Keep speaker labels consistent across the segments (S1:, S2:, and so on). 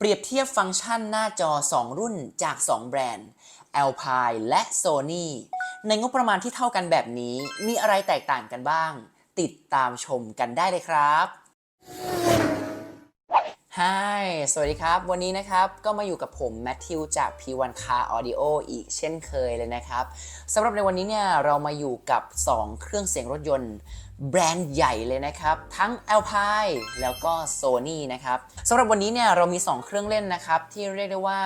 S1: เปรียบเทียบฟังก์ชันหน้าจอ 2 รุ่นจาก 2 แบรนด์ Alpine และ Sony ในงบประมาณที่เท่ากันแบบนี้มีอะไรแตกต่างกันบ้าง ติดตามชมกันได้เลยครับ ฮายสวัสดีครับ วันนี้นะครับก็มาอยู่กับผมแมทธิวจาก P1 Car Audio อีกเช่นเคยเลยนะครับสำหรับในวันนี้เนี่ยเรามาอยู่กับ 2 เครื่องเสียงรถยนต์แบรนด์ใหญ่เลยนะครับ ทั้ง Alpine แล้วก็ Sony นะครับสำหรับวันนี้เนี่ยเรามี 2 เครื่องเล่นนะครับที่เรียกได้ว่า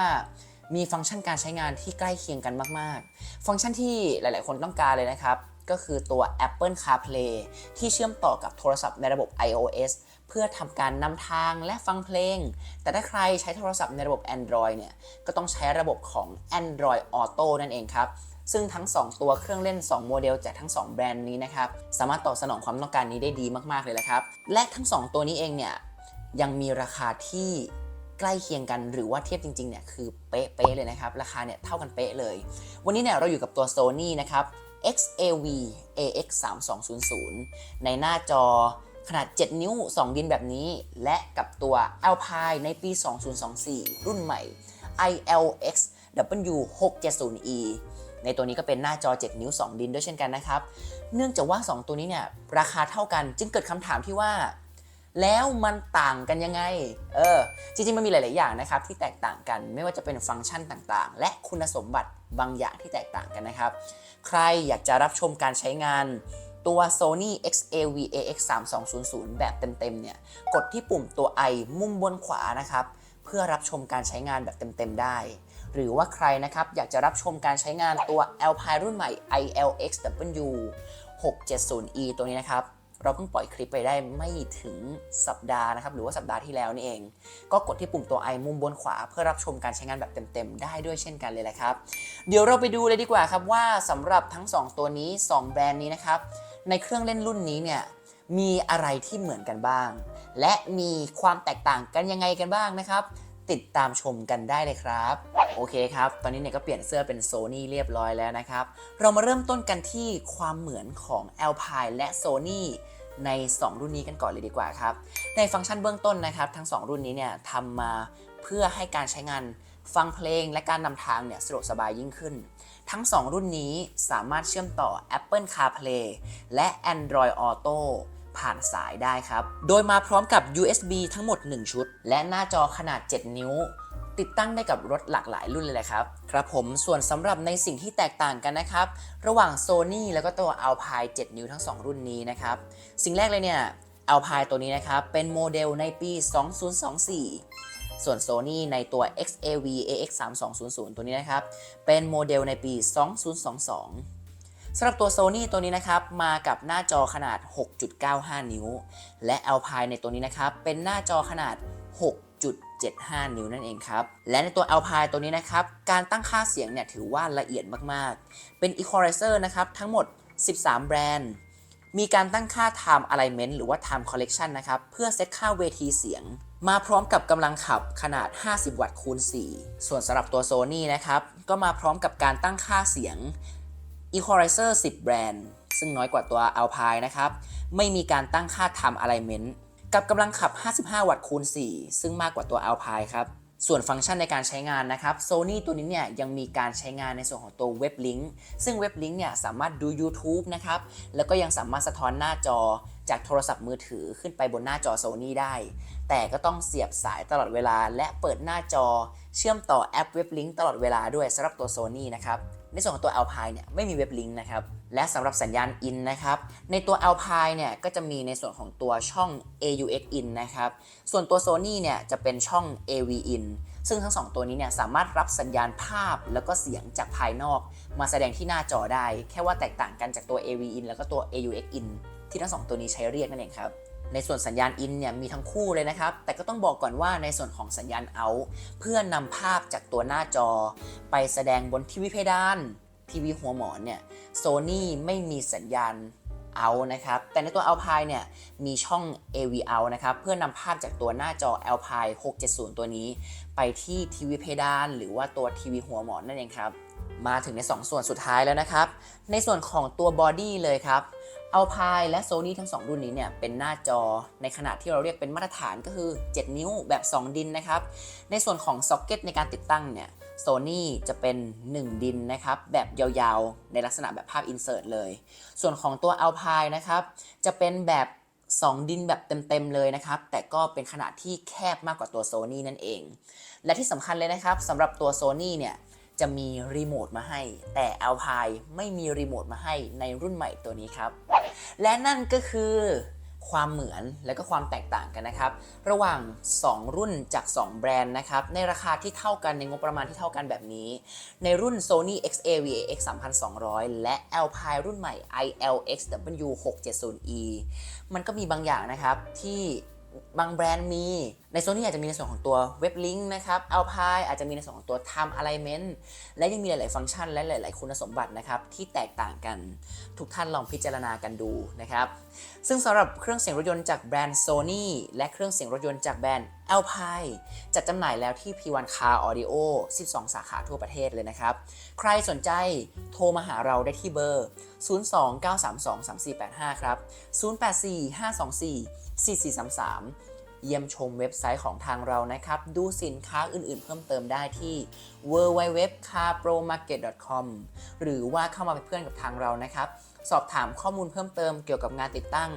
S1: มีฟังก์ชันการใช้งานที่ใกล้เคียงกันมาก ๆ ฟังก์ชันที่หลาย ๆ คนต้องการเลยนะครับ ก็คือตัว Apple CarPlay ที่เชื่อมต่อกับโทรศัพท์ในระบบ iOS เพื่อทำการนำทางและฟังเพลง แต่ถ้าใครใช้โทรศัพท์ในระบบ Android เนี่ย ก็ต้องใช้ระบบของ Android Auto นั่นเองครับ ซึ่งทั้ง 2 ตัวเครื่องเล่น 2 โมเดลจากทั้ง 2 แบรนด์นี้นะครับ สามารถตอบสนองความต้องการนี้ได้ดีมากๆเลยแหละครับ และทั้ง 2 ตัวนี้เองเนี่ย ยังมีราคาที่ใกล้เคียงกันหรือว่าเทียบจริงๆเนี่ยคือเป๊ะๆเลยนะครับ ราคาเนี่ยเท่ากันเป๊ะเลย วันนี้เนี่ยเราอยู่กับตัว Sony นะครับ XAV AX 3 2 0 0ในหน้าจอขนาด 7 นิ้ว 2 ดินแบบนี้ และกับตัว Alpine ในปี 2024 รุ่นใหม่ ILX W 6 7 0 E ในตัวนี้ก็เป็นหน้าจอ 7 นิ้ว 2 ดินด้วยเช่นกันนะครับ เนื่องจากว่า 2 ตัวนี้เนี่ยราคาเท่ากันจึงเกิดคำถามที่ว่า แล้วมันต่างกันยังไง เออ จริงๆ มันมีหลาย ๆ อย่างนะครับที่แตกต่างกัน ไม่ว่าจะเป็นฟังก์ชันต่างๆ และคุณสมบัติบางอย่างที่แตกต่างกันนะครับ ใครอยากจะรับชมการใช้งานตัว Sony XAV AX 3 2 0 0 แบบเต็ม ๆ เนี่ย กดที่ปุ่มตัว i มุมบนขวานะครับ เพื่อรับชมการใช้งานแบบเต็ม ๆ ได้ หรือว่าใครนะครับอยากจะรับชมการใช้งานตัว Alpine รุ่นใหม่ ILXW 670E ตัวนี้นะครับ เราเพิ่งปล่อยคลิปไปได้ไม่ถึงสัปดาห์นะครับ หรือว่าสัปดาห์ที่แล้วนี่เอง ก็กดที่ปุ่มตัว i มุมบนขวา เพื่อรับชมการใช้งานแบบเต็มๆ ได้ด้วยเช่นกันเลยแหละครับ เดี๋ยวเราไปดูเลยดีกว่าครับว่าสำหรับทั้ง 2 ตัวนี้ 2 แบรนด์นี้นะครับ ในเครื่องเล่นรุ่นนี้เนี่ยมีอะไรที่เหมือนกันบ้าง และมีความแตกต่างกันยังไงกันบ้างนะครับติดตามชมกันได้เลยครับ โอเคครับ ตอนนี้เนี่ยก็เปลี่ยนเสื้อเป็นโซนี่เรียบร้อยแล้วนะครับ เรามาเริ่มต้นกันที่ความเหมือนของ Alpine และ Sony ใน 2 รุ่นนี้กันก่อนเลยดีกว่าครับ ในฟังก์ชันเบื้องต้นนะครับ ทั้ง 2 รุ่นนี้เนี่ยทำมาเพื่อให้การใช้งานฟังเพลงและการนำทางเนี่ยสะดวกสบายยิ่งขึ้น ทั้ง 2 รุ่นนี้สามารถเชื่อมต่อ Apple CarPlay และ Android Auto ผ่านสายได้ครับ โดยมาพร้อมกับ USB ทั้งหมด 1 ชุด และหน้าจอขนาด 7 นิ้ว ติดตั้งได้กับรถหลากหลายรุ่นเลยแหละครับ ครับผมส่วนสำหรับในสิ่งที่แตกต่างกันนะครับ ระหว่าง Sony แล้วก็ตัว Alpine 7 นิ้วทั้ง 2 รุ่นนี้นะครับ สิ่งแรกเลยเนี่ย Alpine ตัวนี้นะครับ เป็นโมเดลในปี 2024 ส่วน Sony ในตัว XAV AX 3 2 0 0 ตัวนี้นะครับ เป็นโมเดลในปี 2022สำหรับตัว Sony ตัวนี้นะครับ มากับหน้าจอขนาด 6.95 นิ้ว และ Alpine ในตัวนี้นะครับ เป็นหน้าจอขนาด 6.75 นิ้วนั่นเองครับ และในตัว Alpine ตัวนี้นะครับ การตั้งค่าเสียงเนี่ยถือว่าละเอียดมากๆ เป็น Equalizer นะครับ ทั้งหมด 13 แบรนด์ มีการตั้งค่า Time Alignment หรือว่า Time Collection นะครับ เพื่อเซตค่าเวทีเสียง มาพร้อมกับกำลังขับขนาด 50 วัตต์คูณ 4 ส่วนสำหรับตัว Sony นะครับ ก็มาพร้อมกับการตั้งค่าเสียง Equalizer 10 แบรนด์ ซึ่งน้อยกว่าตัว Alpine นะครับ ไม่มีการตั้งค่า Time Alignment กับกำลังขับ 55 วัตต์คูณ 4 ซึ่งมากกว่าตัว Alpine ครับ ส่วนฟังก์ชันในการใช้งานนะครับ Sony ตัวนี้เนี่ยยังมีการใช้งานในส่วนของตัวเว็บลิงก์ซึ่งเว็บลิงก์เนี่ยสามารถดู YouTube นะครับ แล้วก็ยังสามารถสะท้อนหน้าจอจากโทรศัพท์มือถือขึ้นไปบนหน้าจอ Sony ได้ แต่ก็ต้องเสียบสายตลอดเวลา และเปิดหน้าจอ เชื่อมต่อแอปเว็บลิงก์ตลอดเวลาด้วยสำหรับตัว Sony นะครับ ในส่วนของตัว Alpine เนี่ยไม่มีเว็บลิงก์นะครับและสำหรับสัญญาณ in นะครับในตัว Alpine เนี่ยก็จะมีในส่วนของตัวช่อง AUX in นะครับส่วนตัว Sony เนี่ยจะเป็นช่อง AV in ซึ่งทั้ง 2 ตัวนี้เนี่ยสามารถรับสัญญาณภาพแล้วก็เสียงจากภายนอก มาแสดงที่หน้าจอได้ แค่ว่าแตกต่างกันจากตัว AV in แล้วก็ตัว AUX in ที่ทั้ง 2 ตัวนี้ใช้เรียกนั่นเองครับ ในส่วนสัญญาณ in เนี่ยมีทั้งคู่เลยนะครับ แต่ก็ต้องบอกก่อนว่าในส่วนของสัญญาณ out เพื่อนำภาพจากตัวหน้าจอ ไปแสดงบนทีวีเพดานทีวีหัวหมอนเนี่ย Sony ไม่มีสัญญาณ out นะครับ แต่ในตัว Alpine เนี่ยมีช่อง AV out นะครับ เพื่อนำภาพจากตัวหน้าจอ Alpine 670 ตัวนี้ ไปที่ทีวีเพดาน หรือว่าตัวทีวีหัวหมอนนั่นเองครับ มาถึงใน 2 ส่วนสุดท้ายแล้วนะครับ ในส่วนของตัวบอดี้เลยครับ Alpine และ Sony ทั้ง 2 รุ่นนี้เนี่ยเป็นหน้าจอในขนาดที่เราเรียกเป็นมาตรฐานก็คือ 7 นิ้วแบบ 2 ดินนะครับ ในส่วนของซ็อกเก็ตในการติดตั้งเนี่ย Sony จะเป็น 1 ดินนะครับ แบบยาวๆ ในลักษณะแบบภาพ insert เลย ส่วนของตัว Alpine นะครับ จะเป็นแบบ 2 ดินแบบเต็มๆเลยนะครับ แต่ก็เป็นขนาดที่แคบมากกว่าตัว Sony นั่นเอง และที่สำคัญเลยนะครับสำหรับตัว Sony เนี่ยจะมีรีโมทมาให้ แต่ Alpine ไม่มีรีโมทมาให้ในรุ่นใหม่ตัวนี้ครับ และนั่นก็คือความเหมือนและก็ความแตกต่างกันนะครับ ระหว่าง 2 รุ่นจาก 2 แบรนด์นะครับในราคาที่เท่ากันในงบประมาณที่เท่ากันแบบนี้ ในรุ่น Sony XAVAX 3200 และ Alpine รุ่นใหม่ ILXW 670E มันก็มีบางอย่างนะครับที่บางแบรนด์มี ในโซนี่อาจจะมีในส่วนของตัวเว็บลิงก์นะครับ Alpine อาจจะมีในส่วนของตัว Time Alignment และยังมีหลาย ๆ ฟังก์ชันและหลาย ๆ คุณสมบัตินะครับที่แตกต่างกัน ทุกท่านลองพิจารณากันดูนะครับ ซึ่งสำหรับเครื่องเสียงรถยนต์จากแบรนด์ Sony และเครื่องเสียงรถยนต์จากแบรนด์ Alpine จัดจำหน่ายแล้วที่ P1 Car Audio 12 สาขาทั่วประเทศเลยนะครับ ใครสนใจโทรมาหาเราได้ที่เบอร์ 029323485 ครับ 0845244433 เยี่ยมชมเว็บไซต์ของทางเรานะครับ ดูสินค้าอื่นๆ เพิ่มเติมได้ที่ www.carpromarket.com หรือว่าเข้ามาเป็นเพื่อนกับทางเรานะครับ สอบถามข้อมูลเพิ่มเติมเกี่ยวกับงานติดตั้ง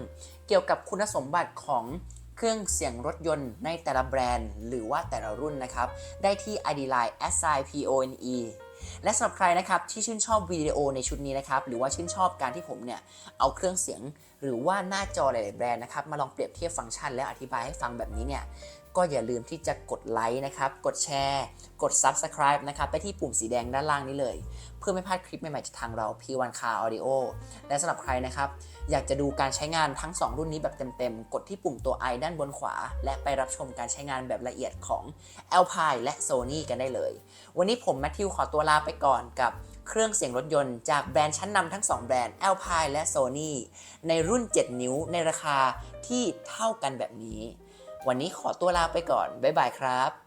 S1: เกี่ยวกับคุณสมบัติของเครื่องเสียงรถยนต์ในแต่ละแบรนด์ หรือว่าแต่ละรุ่นนะครับ ได้ที่ ID Line s i p o n e และสำหรับใครนะครับที่ชื่นชอบวิดีโอในชุดนี้นะครับหรือว่าชื่นชอบการที่ผมเนี่ยเอาเครื่องเสียง หรือว่าหน้าจอหลายๆแบรนด์นะครับมาลองเปรียบเทียบฟังก์ชัน แล้วอธิบายให้ฟังแบบนี้เนี่ย ก็อย่าลืมที่จะกดไลค์นะครับ กดแชร์ กด Subscribe นะครับ ไปที่ปุ่มสีแดงด้านล่างนี้เลย เพื่อไม่พลาดคลิปใหม่ๆจากทางเรา P1 Car Audio และสำหรับใครนะครับ อยากจะดูการใช้งานทั้ง 2 รุ่นนี้แบบเต็มๆ กดที่ปุ่มตัว i ด้านบนขวา และไปรับชมการใช้งานแบบละเอียดของ Alpine และ Sony กันได้เลย วันนี้ผมแมทธิวขอตัวลาไปก่อนกับเครื่องเสียงรถยนต์จากแบรนด์ชั้นนำทั้ง 2 แบรนด์ Alpine และ Sony ในรุ่น 7 นิ้วในราคาที่เท่ากันแบบนี้ วันนี้ขอตัวลาไปก่อน บ๊ายบายครับ